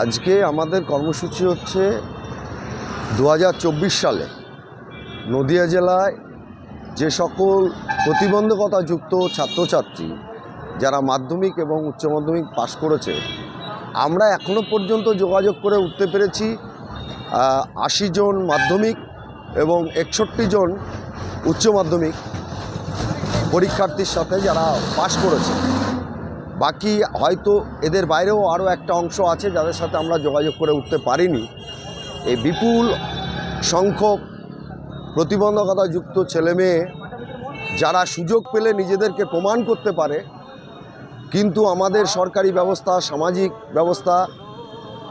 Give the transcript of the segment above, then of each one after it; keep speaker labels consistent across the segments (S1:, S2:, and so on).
S1: আজকে আমাদের কর্মসূচি হচ্ছে দু হাজার চব্বিশ সালে নদিয়া জেলায় যে সকল প্রতিবন্ধকতাযুক্ত ছাত্রছাত্রী যারা মাধ্যমিক এবং উচ্চ মাধ্যমিক পাশ করেছে, আমরা এখনও পর্যন্ত যোগাযোগ করে উঠতে পেরেছি আশি জন মাধ্যমিক এবং একষট্টি জন উচ্চ মাধ্যমিক পরীক্ষার্থীর সাথে যারা পাশ করেছে। বাকি হয়তো এদের বাইরেও আরও একটা অংশ আছে যাদের সাথে আমরা যোগাযোগ করে উঠতে পারিনি। এই বিপুল সংখ্যক প্রতিবন্ধকতাযুক্ত ছেলেমেয়ে যারা সুযোগ পেলে নিজেদেরকে প্রমাণ করতে পারে, কিন্তু আমাদের সরকারি ব্যবস্থা, সামাজিক ব্যবস্থা,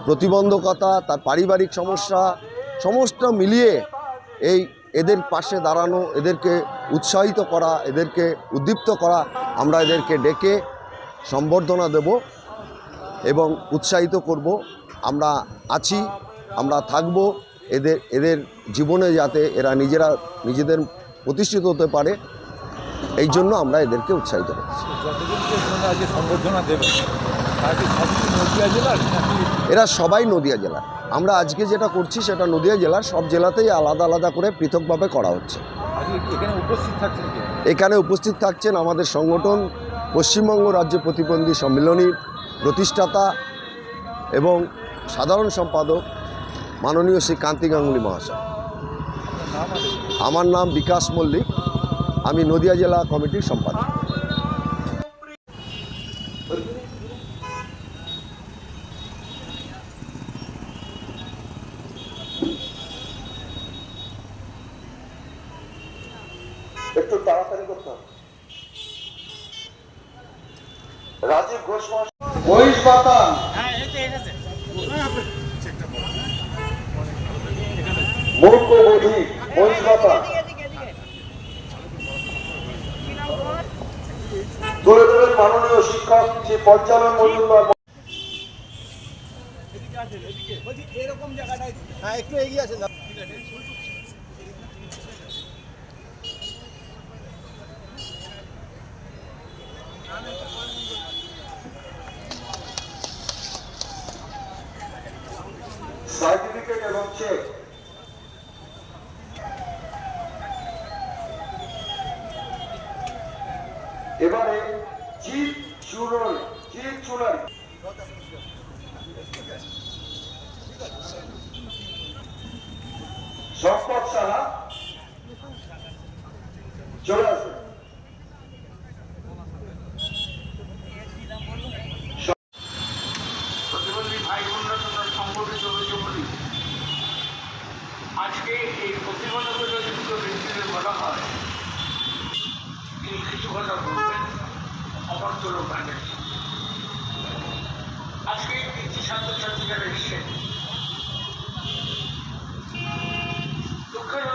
S1: প্রতিবন্ধকতা, তার পারিবারিক সমস্যা, সমস্ত মিলিয়ে এই এদের পাশে দাঁড়ানো, এদেরকে উৎসাহিত করা, এদেরকে উদ্দীপ্ত করা, আমরা এদেরকে ডেকে সম্বর্ধনা দেব এবং উৎসাহিত করব। আমরা আছি আমরা থাকব। এদের এদের জীবনে যাতে এরা নিজেরা নিজেদের প্রতিষ্ঠিত হতে পারে এই জন্য আমরা এদেরকে উৎসাহিত করছি। এরা সবাই নদিয়া জেলার আমরা আজকে যেটা করছি সেটা নদিয়া জেলার সব জেলাতেই আলাদা আলাদা করে পৃথকভাবে করা হচ্ছে।
S2: আজকে এখানে উপস্থিত থাকছেন কে
S1: এখানে উপস্থিত থাকছেন আমাদের সংগঠন পশ্চিমবঙ্গ রাজ্য প্রতিবন্ধী সম্মেলনীর প্রতিষ্ঠাতা এবং সাধারণ সম্পাদক মাননীয় শ্রী কান্তি গাঙ্গুলি মহাশয়। আমার নাম বিকাশ মল্লিক। আমি নদিয়া জেলা কমিটির সম্পাদক।
S3: ঘোষ মহিষ বাতান মূর্খ বোধি মহিষ বাতান। তুলে দেবেন মাননীয় শিক্ষক শ্রী পঞ্চানন মজুমদার সার্টিফিকেট এবং চেক এবারে চিপ চুনরি চিপ চুনারি সম্পদ সাহা চলে আসুন
S4: প্রতিবন্ধী ভাই বোনরা তোমরা সংগঠিত হয়েছে বলি আজকে এই প্রতিবন্ধকতা যুক্ত ব্যক্তিদের বলা হয় তিনি কিছু কথা বলবেন অমর্ত লোক আনেছে আজকে দুঃখের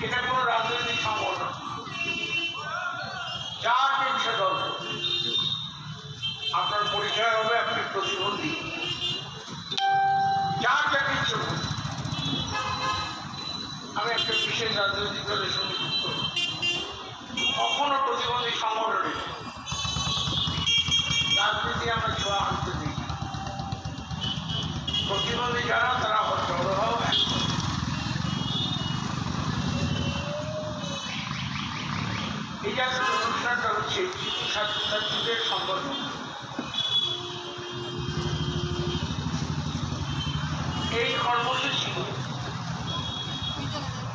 S4: এটা কোনো রাজনৈতিক যার আপনার পরিচয় হবে, আপনি প্রতিবন্ধী। যার আমি একটা বিশেষ রাজনৈতিক দলের সঙ্গে যুক্ত। রাজনীতি আমরা ছোঁয়া দিই না। প্রতিবন্ধী যারা, তারা জড়ো এই অনুষ্ঠানটা হচ্ছে শিশু ছাত্রছাত্রীদের সম্বর্ধনা এই কর্মসূচি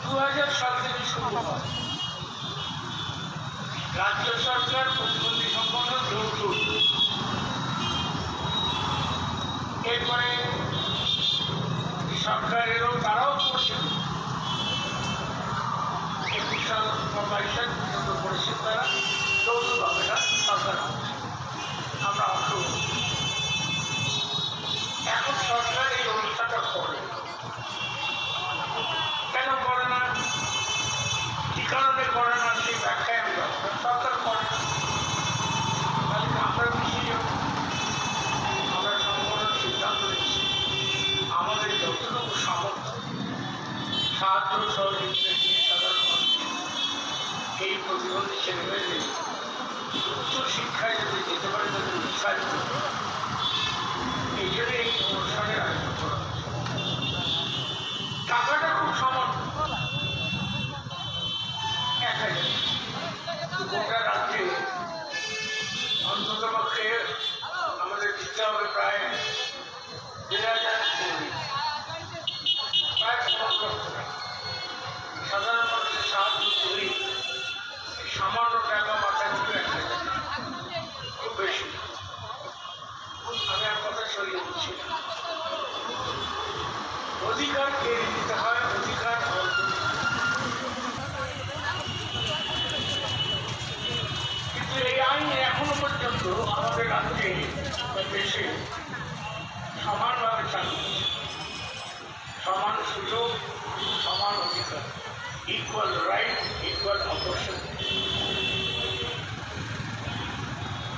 S4: দু হাজার সাল থেকে শুরু হয়। রাজ্য সরকার প্রতিবন্ধী সংগঠন যৌথ উচ্চ শিক্ষায় যদি যেতে পারে তাদের উৎসাহিত। এই জন্য এই অনুষ্ঠানের আয়োজন। পর্যন্ত আমাদের রাজ্যে দেশে সমানভাবে চালু সমান সুযোগ, সমান অধিকার ইকুয়াল রাইট ইকুয়াল অপরচুনিটি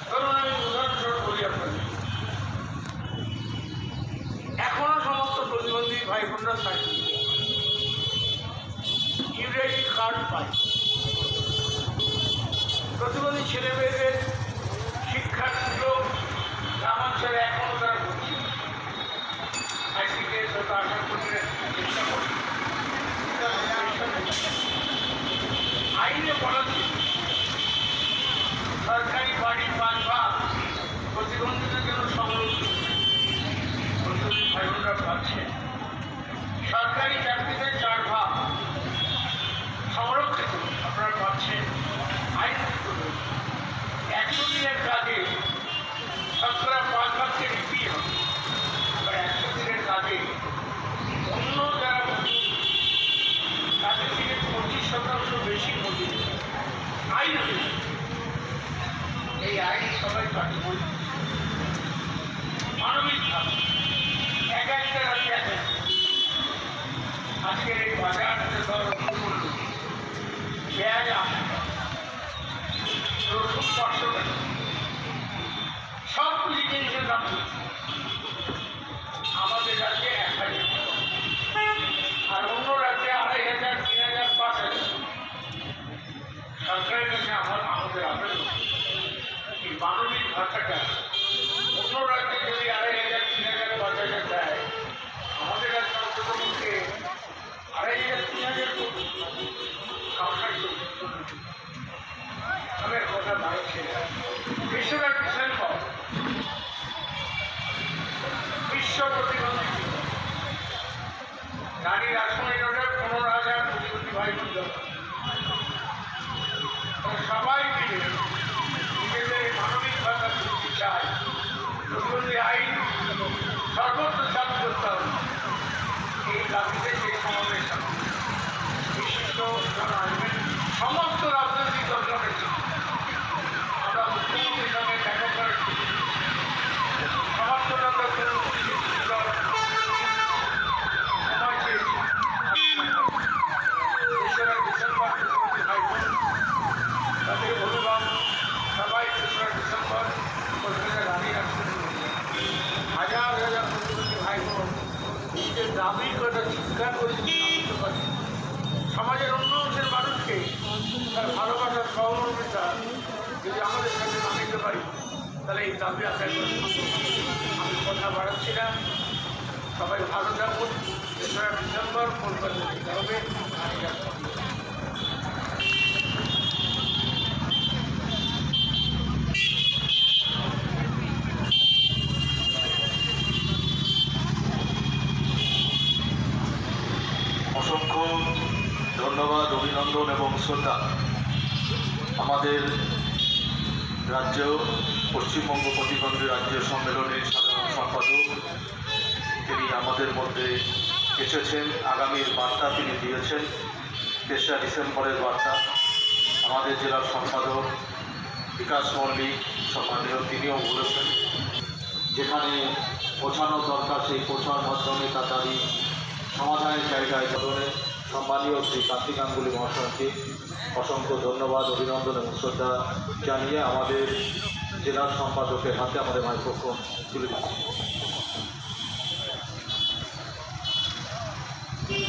S4: ধরুন আমি উদাহরণস্বরূপ বলি আপনাকে। এখনও সমস্ত প্রতিবন্ধী ভাই বোনরা সার্টিফিকেট ইউআইডি কার্ড পায়। প্রতিবন্ধী ছেলে মেয়েদের শিক্ষার সুযোগ গ্রামাঞ্চলে এখনও তারা আইসিডিএস হয়তো আশা করতে চেষ্টা করছে। মানবিক ভাষাটা অন্য রাজ্যে যদি আড়াই তিন হাজার দেয়, আমাদের আড়াই তিন হাজার তাদের কথা বিশ্বরা বিশ্ব প্রতিবন্ধী দিবস। নারীর আসনে ওঠে পনেরো হাজার প্রতিবন্ধী ভাই বোন দরকার। আমরা সবাই মিলে নিজেদের মানবিক ভাষা বৃদ্ধি চাই প্রতিবন্ধী আইন সর্বত্র চালু করতে হবে এই দাবিতে যে সমাবেশ হবে। বিশিষ্ট জন আসবেন সমস্ত রাজনৈতিক দলের আমরা মুখ্যমন্ত্রীর সঙ্গে দেখা করার সুযোগ পেয়েছি। সমর্থন আমরা কোনো বিশিষ্ট দল সময় চেয়েছি তেসরা ডিসেম্বর প্রতিবন্ধী ভাই বোন তাদের অভিভাবক সবাই তেসরা ডিসেম্বর কলকাতায় দাঁড়িয়ে আসছেন হাজার হাজার প্রতিবন্ধী ভাই বোন নিজের দাবির কথা চিৎকার করে জানতে পারছে সমাজের অন্য অংশের মানুষকে তার ভালোবাসার সহমর্মিতা যদি আমাদের সাথে না নিতে পারি তাহলে এই দাবি আদায় আমি কথা বাড়াচ্ছি না। সবাই ভালো থাকুন। তেসরা ডিসেম্বর কলকাতা হবে নারীরা
S5: অসংখ্য ধন্যবাদ অভিনন্দন এবং শ্রদ্ধা আমাদের রাজ্য পশ্চিমবঙ্গ প্রতিবন্ধী রাজ্য সম্মেলনের সাধারণ সম্পাদক তিনি আমাদের মধ্যে এসেছেন, আগামীর বার্তা তিনি দিয়েছেন, তেসরা ডিসেম্বরের বার্তা আমাদের জেলার সম্পাদক বিকাশ মল্লিক সম্মানীয় তিনিও বলেছেন। যেখানে পৌঁছানো দরকার, সেই পৌঁছানোর মাধ্যমে তাড়াতাড়ি সমাধানের জায়গায় ধরনের সম্মানীয় শ্রী কার্তিক গাঙ্গুলি মহাশয়কে অসংখ্য ধন্যবাদ, অভিনন্দন এবং শ্রদ্ধা জানিয়ে আমাদের জেলার সম্পাদকের হাতে আমাদের মাইক্রোফোন তুলে দিচ্ছি।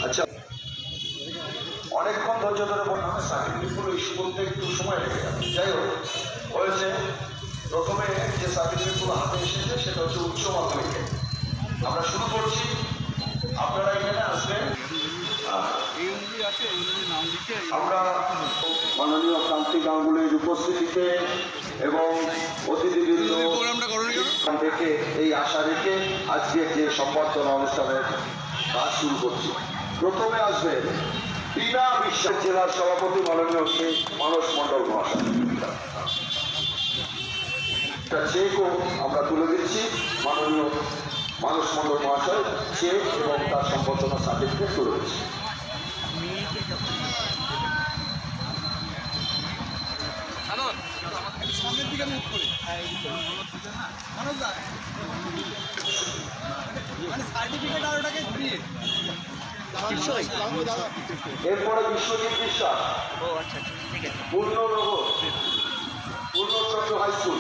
S1: আচ্ছা
S3: অনেকক্ষণ ধৈর্য ধরে বললাম সার্টিফিকেটগুলো ইস্যু করতে একটু সময় লেগে যাবে যাই হোক, হয়েছে। প্রথমে যে সার্টিফিকেটগুলো হাতে এসেছে, সেটা হচ্ছে উচ্চ মাধ্যমিকে আমরা শুরু করছি। আপনারা এখানে আসবেন। আমরা মাননীয় কান্তি গাঙ্গুলির উপস্থিতিতে এবং অতিথি রেখে এই আশা রেখে আজকে যে সম্বর্ধনা অনুষ্ঠানের কাজ শুরু করছি। প্রথমে আসবেন বিনা বিশ্বাস জেলার সভাপতি মাননীয় শ্রী মানস মণ্ডল মহাশয়। চেকও আমরা তুলে দিচ্ছি। মাননীয় মানস মণ্ডল মহাশয় চেক এবং তার সম্বর্ধনা সার্টিফিকেট তুলে দিচ্ছি। এরপরে বিশ্বজিৎ বিশ্বাস। পূর্ণ রোহ পূর্ণচন্দ্র হাই স্কুল।